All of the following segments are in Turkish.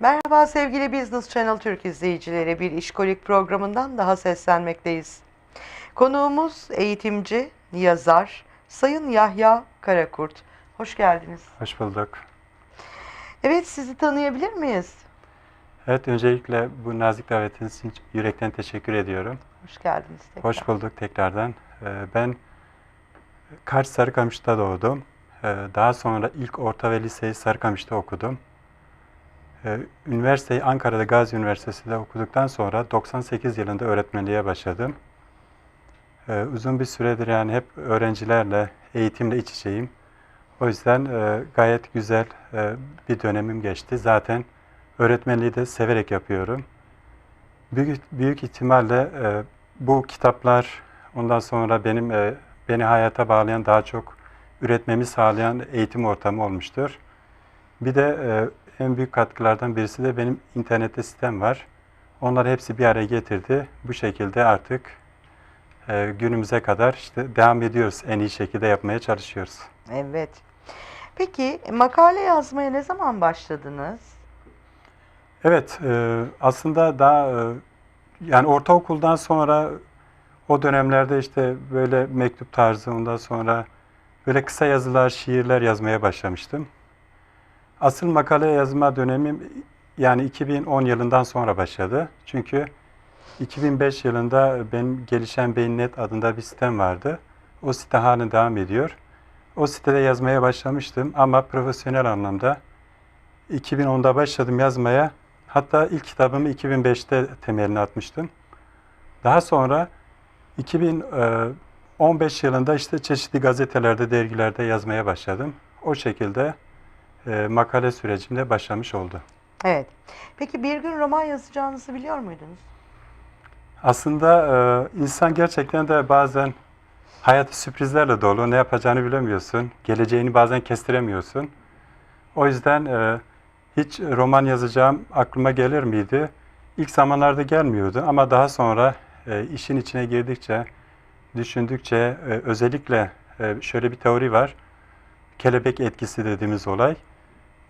Merhaba sevgili Business Channel Türk izleyicileri. Bir işkolik programından daha seslenmekteyiz. Konuğumuz eğitimci, yazar, Sayın Yahya Karakurt. Hoş geldiniz. Hoş bulduk. Evet sizi tanıyabilir miyiz? Evet öncelikle bu nazik davetiniz için yürekten teşekkür ediyorum. Hoş geldiniz. tekrar. Hoş bulduk tekrardan. Ee, Ben Kars Sarıkamış'ta doğdum. Ee, Daha sonra ilk orta ve liseyi Sarıkamış'ta okudum. Ee, Üniversiteyi Ankara'da Gazi Üniversitesi'nde okuduktan sonra 98 yılında öğretmenliğe başladım. Ee, Uzun bir süredir yani hep öğrencilerle, eğitimle iç içeyim. O yüzden e, gayet güzel e, bir dönemim geçti. Zaten öğretmenliği de severek yapıyorum. Büyük, büyük ihtimalle e, bu kitaplar ondan sonra benim beni hayata bağlayan daha çok üretmemi sağlayan eğitim ortamı olmuştur. Bir de en büyük katkılardan birisi de benim internette sitem var. Onları hepsi bir araya getirdi. Bu şekilde artık e, günümüze kadar işte devam ediyoruz. En iyi şekilde yapmaya çalışıyoruz. Evet. Peki makale yazmaya ne zaman başladınız? Evet, e, aslında daha e, yani ortaokuldan sonra o dönemlerde işte böyle mektup tarzı ondan sonra böyle kısa yazılar, şiirler yazmaya başlamıştım. Asıl makale yazma dönemim yani 2010 yılından sonra başladı. Çünkü 2005 yılında benim Gelişen Beyin.net adında bir sitem vardı. O site halen devam ediyor. O sitede yazmaya başlamıştım ama profesyonel anlamda 2010'da başladım yazmaya. Hatta ilk kitabımı 2005'te temelini atmıştım. Daha sonra 2015 yılında işte çeşitli gazetelerde, dergilerde yazmaya başladım. O şekilde e, makale sürecimde başlamış oldu. Evet. Peki bir gün roman yazacağınızı biliyor muydunuz? Aslında e, insan gerçekten de bazen hayatı sürprizlerle dolu. Ne yapacağını bilemiyorsun. Geleceğini bazen kestiremiyorsun. O yüzden e, hiç roman yazacağım aklıma gelir miydi? İlk zamanlarda gelmiyordu ama daha sonra e, işin içine girdikçe, düşündükçe e, özellikle e, şöyle bir teori var. Kelebek etkisi dediğimiz olay.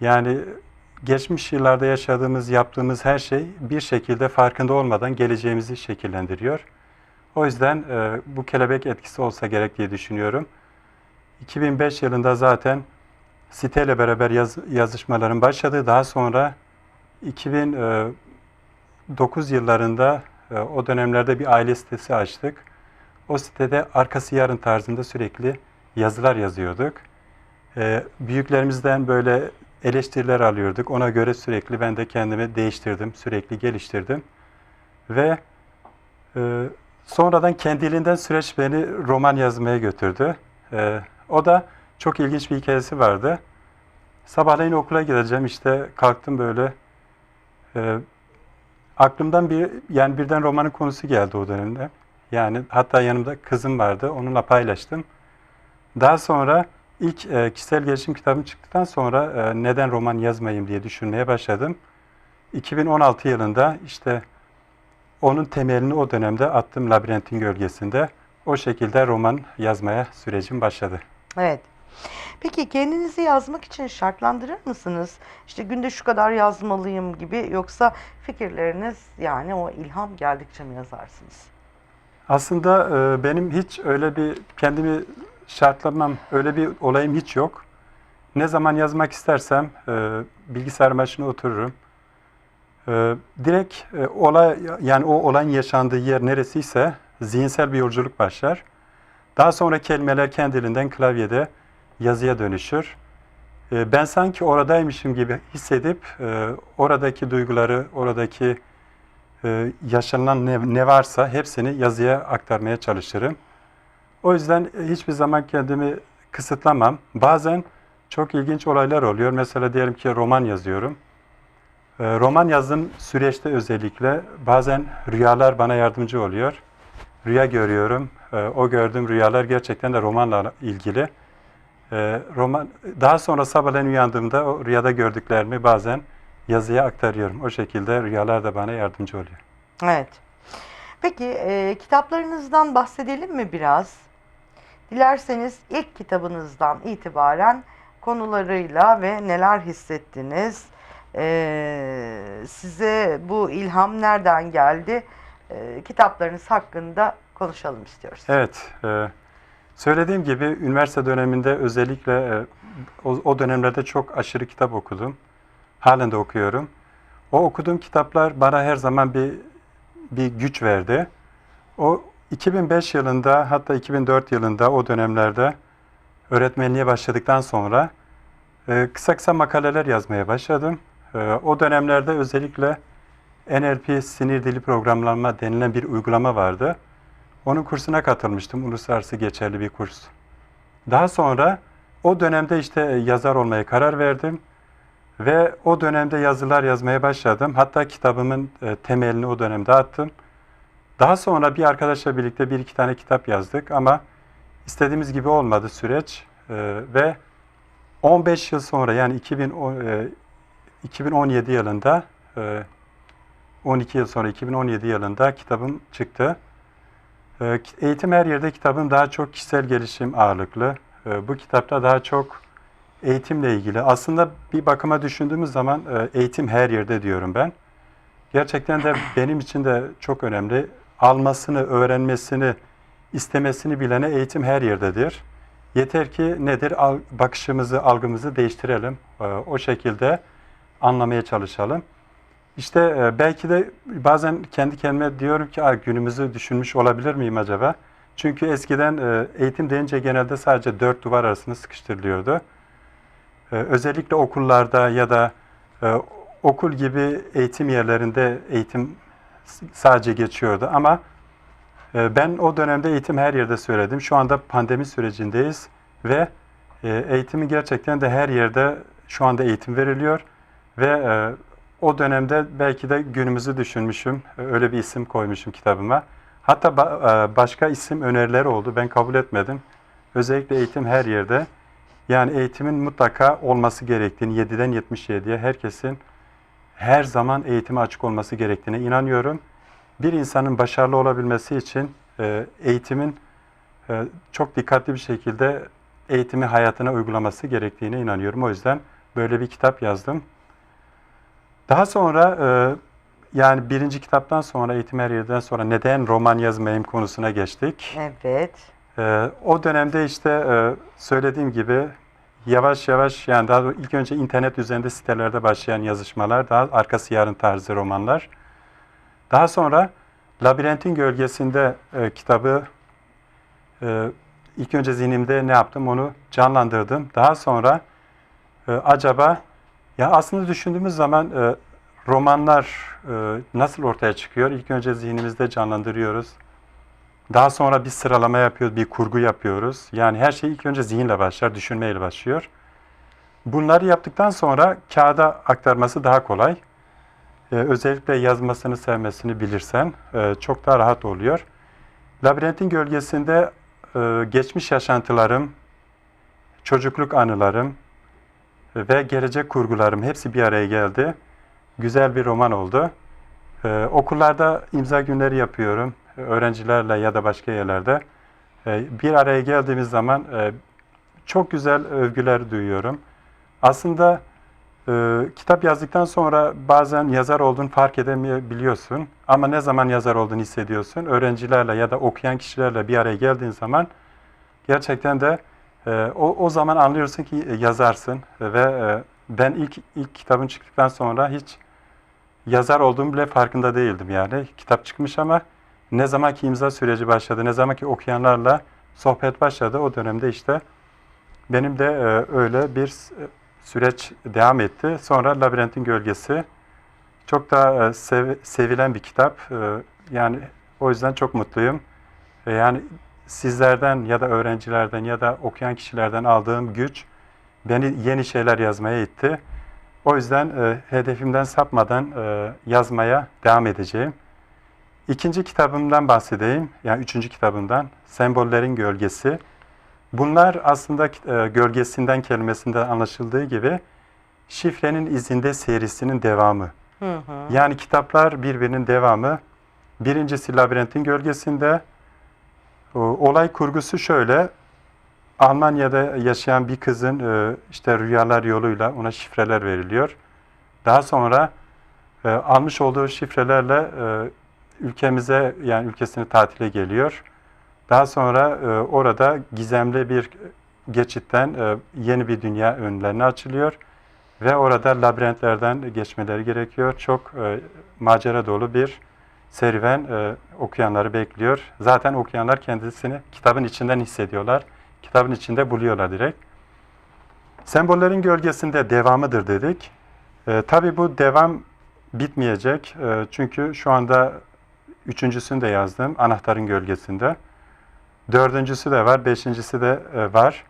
Yani geçmiş yıllarda yaşadığımız, yaptığımız her şey bir şekilde farkında olmadan geleceğimizi şekillendiriyor. O yüzden e, bu kelebek etkisi olsa gerek diye düşünüyorum. 2005 yılında zaten siteyle beraber yaz, yazışmaların başladı. Daha sonra 2009 yıllarında e, o dönemlerde bir aile sitesi açtık. O sitede arkası yarın tarzında sürekli yazılar yazıyorduk. E, büyüklerimizden böyle eleştiriler alıyorduk. Ona göre sürekli ben de kendimi değiştirdim, sürekli geliştirdim. Ve e, sonradan kendiliğinden süreç beni roman yazmaya götürdü. E, o da çok ilginç bir hikayesi vardı. Sabahleyin okula gideceğim işte kalktım böyle. E, aklımdan bir yani birden romanın konusu geldi o dönemde. Yani hatta yanımda kızım vardı. Onunla paylaştım. Daha sonra ilk e, kişisel gelişim kitabım çıktıktan sonra e, neden roman yazmayayım diye düşünmeye başladım. 2016 yılında işte onun temelini o dönemde attım Labirentin Gölgesinde. O şekilde roman yazmaya sürecim başladı. Evet. Peki kendinizi yazmak için şartlandırır mısınız? İşte günde şu kadar yazmalıyım gibi yoksa fikirleriniz yani o ilham geldikçe mi yazarsınız? Aslında e, benim hiç öyle bir kendimi şartlamam, öyle bir olayım hiç yok. Ne zaman yazmak istersem e, bilgisayar başına otururum. E, direkt e, olay yani o olayın yaşandığı yer neresiyse zihinsel bir yolculuk başlar. Daha sonra kelimeler kendiliğinden klavyede yazıya dönüşür. E, ben sanki oradaymışım gibi hissedip e, oradaki duyguları, oradaki e, yaşanılan ne, ne varsa hepsini yazıya aktarmaya çalışırım. O yüzden hiçbir zaman kendimi kısıtlamam. Bazen çok ilginç olaylar oluyor. Mesela diyelim ki roman yazıyorum. E, roman yazdığım süreçte özellikle bazen rüyalar bana yardımcı oluyor. Rüya görüyorum. E, o gördüğüm rüyalar gerçekten de romanla ilgili. E, roman daha sonra sabahleyin uyandığımda o rüyada gördüklerimi bazen yazıya aktarıyorum. O şekilde rüyalar da bana yardımcı oluyor. Evet. Peki e, kitaplarınızdan bahsedelim mi biraz? Dilerseniz ilk kitabınızdan itibaren konularıyla ve neler hissettiniz, size bu ilham nereden geldi? Kitaplarınız hakkında konuşalım istiyoruz. Evet, söylediğim gibi üniversite döneminde özellikle o dönemlerde çok aşırı kitap okudum. Halen de okuyorum. O okuduğum kitaplar bana her zaman bir bir güç verdi. O 2005 yılında hatta 2004 yılında o dönemlerde öğretmenliğe başladıktan sonra e, kısa kısa makaleler yazmaya başladım. E, o dönemlerde özellikle NLP sinir dili programlama denilen bir uygulama vardı. Onun kursuna katılmıştım. Uluslararası geçerli bir kurs. Daha sonra o dönemde işte yazar olmaya karar verdim. Ve o dönemde yazılar yazmaya başladım. Hatta kitabımın e, temelini o dönemde attım. Daha sonra bir arkadaşla birlikte bir iki tane kitap yazdık ama istediğimiz gibi olmadı süreç. E, ve 15 yıl sonra yani 2010, e, 2017 yılında e, 12 yıl sonra 2017 yılında kitabım çıktı. Ee, Eğitim Her Yerde kitabım daha çok kişisel gelişim ağırlıklı. Ee, Bu kitapta daha çok eğitimle ilgili. Aslında bir bakıma düşündüğümüz zaman e, eğitim her yerde diyorum ben. Gerçekten de benim için de çok önemli. Almasını, öğrenmesini, istemesini bilene eğitim her yerdedir. Yeter ki nedir? Bakışımızı, algımızı değiştirelim. Ee, O şekilde anlamaya çalışalım. İşte e, belki de bazen kendi kendime diyorum ki "Aa, günümüzü düşünmüş olabilir miyim acaba? Çünkü eskiden e, eğitim deyince genelde sadece dört duvar arasında sıkıştırılıyordu. E, Özellikle okullarda ya da okul gibi eğitim yerlerinde eğitim sadece geçiyordu. Ama e, ben o dönemde eğitim her yerde söyledim. Şu anda pandemi sürecindeyiz ve e, eğitimi gerçekten de her yerde şu anda eğitim veriliyor ve e, o dönemde belki de günümüzü düşünmüşüm. Öyle bir isim koymuşum kitabıma. Hatta ba- başka isim önerileri oldu. Ben kabul etmedim. Özellikle eğitim her yerde. Yani eğitimin mutlaka olması gerektiğini 7'den 77'ye herkesin her zaman eğitime açık olması gerektiğine inanıyorum. Bir insanın başarılı olabilmesi için e, eğitimin e, çok dikkatli bir şekilde eğitimi hayatına uygulaması gerektiğine inanıyorum. O yüzden böyle bir kitap yazdım. Daha sonra e, yani birinci kitaptan sonra eğitim her yerden sonra neden roman yazmayayım konusuna geçtik. Evet. E, o dönemde işte e, söylediğim gibi yavaş yavaş yani daha ilk önce internet üzerinde sitelerde başlayan yazışmalar, daha arkası yarın tarzı romanlar. Daha sonra Labirentin Gölgesinde e, kitabı e, ilk önce zihnimde ne yaptım onu canlandırdım. Daha sonra e, acaba ya aslında düşündüğümüz zaman e, romanlar e, nasıl ortaya çıkıyor? İlk önce zihnimizde canlandırıyoruz. Daha sonra bir sıralama yapıyoruz, bir kurgu yapıyoruz. Yani her şey ilk önce zihinle başlar, düşünmeyle başlıyor. Bunları yaptıktan sonra kağıda aktarması daha kolay. Ee, özellikle yazmasını, sevmesini bilirsen e, çok daha rahat oluyor. Labirentin gölgesinde e, geçmiş yaşantılarım, çocukluk anılarım ve gelecek kurgularım hepsi bir araya geldi. Güzel bir roman oldu. Ee, okullarda imza günleri yapıyorum. Öğrencilerle ya da başka yerlerde. Ee, bir araya geldiğimiz zaman e, çok güzel övgüler duyuyorum. Aslında e, kitap yazdıktan sonra bazen yazar olduğunu fark edemeyebiliyorsun. Ama ne zaman yazar olduğunu hissediyorsun. Öğrencilerle ya da okuyan kişilerle bir araya geldiğin zaman gerçekten de e, o, o zaman anlıyorsun ki e, yazarsın. Ve e, ben ilk ilk kitabın çıktıktan sonra hiç yazar olduğum bile farkında değildim yani. Kitap çıkmış ama ne zaman ki imza süreci başladı, ne zaman ki okuyanlarla sohbet başladı o dönemde işte benim de e, öyle bir s- süreç devam etti. Sonra Labirentin Gölgesi çok da e, sev- sevilen bir kitap. E, yani o yüzden çok mutluyum. E, yani sizlerden ya da öğrencilerden ya da okuyan kişilerden aldığım güç beni yeni şeyler yazmaya itti. O yüzden e, hedefimden sapmadan e, yazmaya devam edeceğim. İkinci kitabımdan bahsedeyim. Yani üçüncü kitabımdan. Sembollerin Gölgesi. Bunlar aslında e, gölgesinden kelimesinden anlaşıldığı gibi şifrenin izinde serisinin devamı. Hı hı. Yani kitaplar birbirinin devamı. Birincisi Labirentin Gölgesi'nde. O, olay kurgusu şöyle. Almanya'da yaşayan bir kızın e, işte rüyalar yoluyla ona şifreler veriliyor. Daha sonra e, almış olduğu şifrelerle e, ülkemize yani ülkesine tatile geliyor. Daha sonra e, orada gizemli bir geçitten e, yeni bir dünya önlerine açılıyor ve orada labirentlerden geçmeleri gerekiyor. Çok e, macera dolu bir serüven e, okuyanları bekliyor. Zaten okuyanlar kendisini kitabın içinden hissediyorlar. Kitabın içinde buluyorlar direkt. Sembollerin gölgesinde devamıdır dedik. E, tabii bu devam bitmeyecek. E, çünkü şu anda üçüncüsünü de yazdım. Anahtarın gölgesinde. Dördüncüsü de var. Beşincisi de e, var.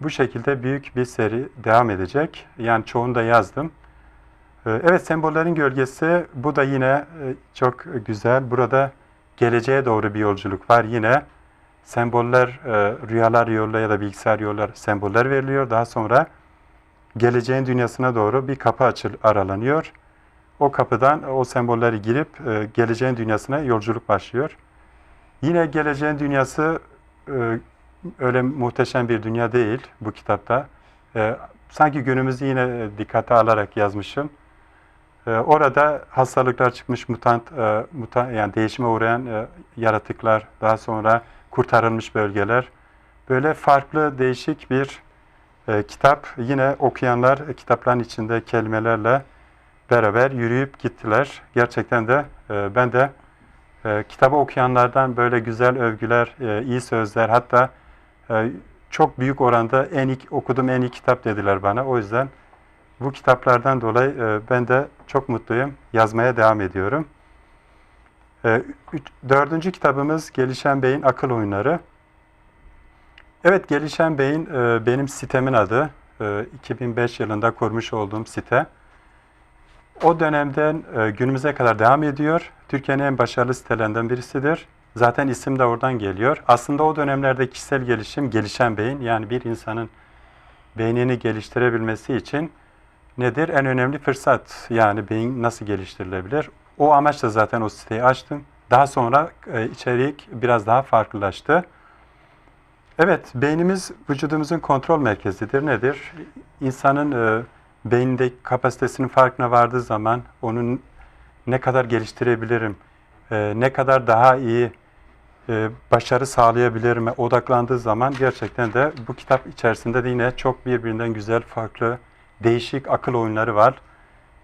Bu şekilde büyük bir seri devam edecek. Yani çoğunu da yazdım. E, evet sembollerin gölgesi bu da yine e, çok güzel. Burada geleceğe doğru bir yolculuk var. Yine semboller rüyalar yoluyla ya da bilgisayar yoluyla semboller veriliyor. Daha sonra geleceğin dünyasına doğru bir kapı açıl aralanıyor. O kapıdan o sembolleri girip e, geleceğin dünyasına yolculuk başlıyor. Yine geleceğin dünyası e, öyle muhteşem bir dünya değil bu kitapta. E, sanki günümüzü yine dikkate alarak yazmışım. E, orada hastalıklar çıkmış, mutant, e, muta, yani değişime uğrayan e, yaratıklar, daha sonra kurtarılmış bölgeler. Böyle farklı, değişik bir e, kitap. Yine okuyanlar kitapların içinde kelimelerle beraber yürüyüp gittiler. Gerçekten de e, ben de e, kitabı okuyanlardan böyle güzel övgüler, e, iyi sözler hatta e, çok büyük oranda en iyi, okuduğum en iyi kitap dediler bana. O yüzden bu kitaplardan dolayı e, ben de çok mutluyum. Yazmaya devam ediyorum. E, üç, dördüncü kitabımız Gelişen Bey'in Akıl Oyunları. Evet, Gelişen Bey'in e, benim sitemin adı. E, 2005 yılında kurmuş olduğum site. O dönemden e, günümüze kadar devam ediyor. Türkiye'nin en başarılı sitelerinden birisidir. Zaten isim de oradan geliyor. Aslında o dönemlerde kişisel gelişim gelişen beyin yani bir insanın beynini geliştirebilmesi için nedir? En önemli fırsat yani beyin nasıl geliştirilebilir? O amaçla zaten o siteyi açtım. Daha sonra e, içerik biraz daha farklılaştı. Evet, beynimiz vücudumuzun kontrol merkezidir. Nedir? İnsanın e, beynindeki kapasitesinin farkına vardığı zaman onun ne kadar geliştirebilirim, e, ne kadar daha iyi e, başarı sağlayabilirim odaklandığı zaman gerçekten de bu kitap içerisinde de yine çok birbirinden güzel, farklı, değişik akıl oyunları var.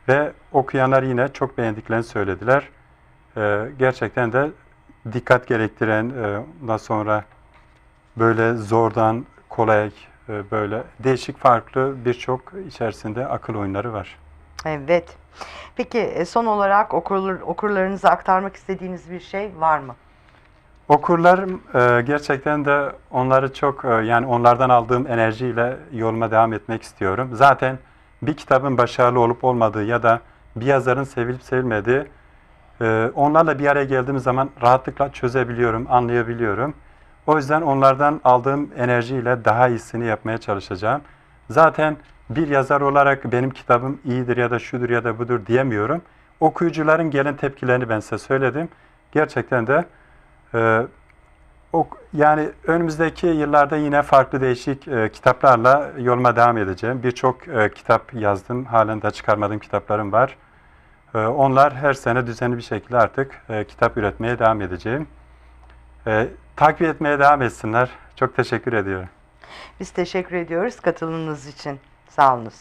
Ve okuyanlar yine çok beğendiklerini söylediler. E, gerçekten de dikkat gerektiren, e, ondan sonra böyle zordan kolay, e, böyle değişik farklı birçok içerisinde akıl oyunları var. Evet. Peki e, son olarak okurlar, okurlarınıza aktarmak istediğiniz bir şey var mı? Okurlar e, gerçekten de onları çok e, yani onlardan aldığım enerjiyle yoluma devam etmek istiyorum. Zaten bir kitabın başarılı olup olmadığı ya da bir yazarın sevilip sevilmediği onlarla bir araya geldiğim zaman rahatlıkla çözebiliyorum, anlayabiliyorum. O yüzden onlardan aldığım enerjiyle daha iyisini yapmaya çalışacağım. Zaten bir yazar olarak benim kitabım iyidir ya da şudur ya da budur diyemiyorum. Okuyucuların gelen tepkilerini ben size söyledim. Gerçekten de e, o, yani önümüzdeki yıllarda yine farklı değişik e, kitaplarla yoluma devam edeceğim. Birçok e, kitap yazdım. Halen de çıkarmadığım kitaplarım var. E, onlar her sene düzenli bir şekilde artık e, kitap üretmeye devam edeceğim. E, takip etmeye devam etsinler. Çok teşekkür ediyorum. Biz teşekkür ediyoruz katılımınız için. Sağ olunuz.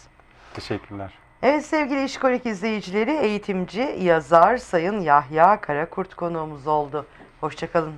Teşekkürler. Evet sevgili İşkolik izleyicileri, eğitimci, yazar Sayın Yahya Karakurt konuğumuz oldu. Hoşçakalın.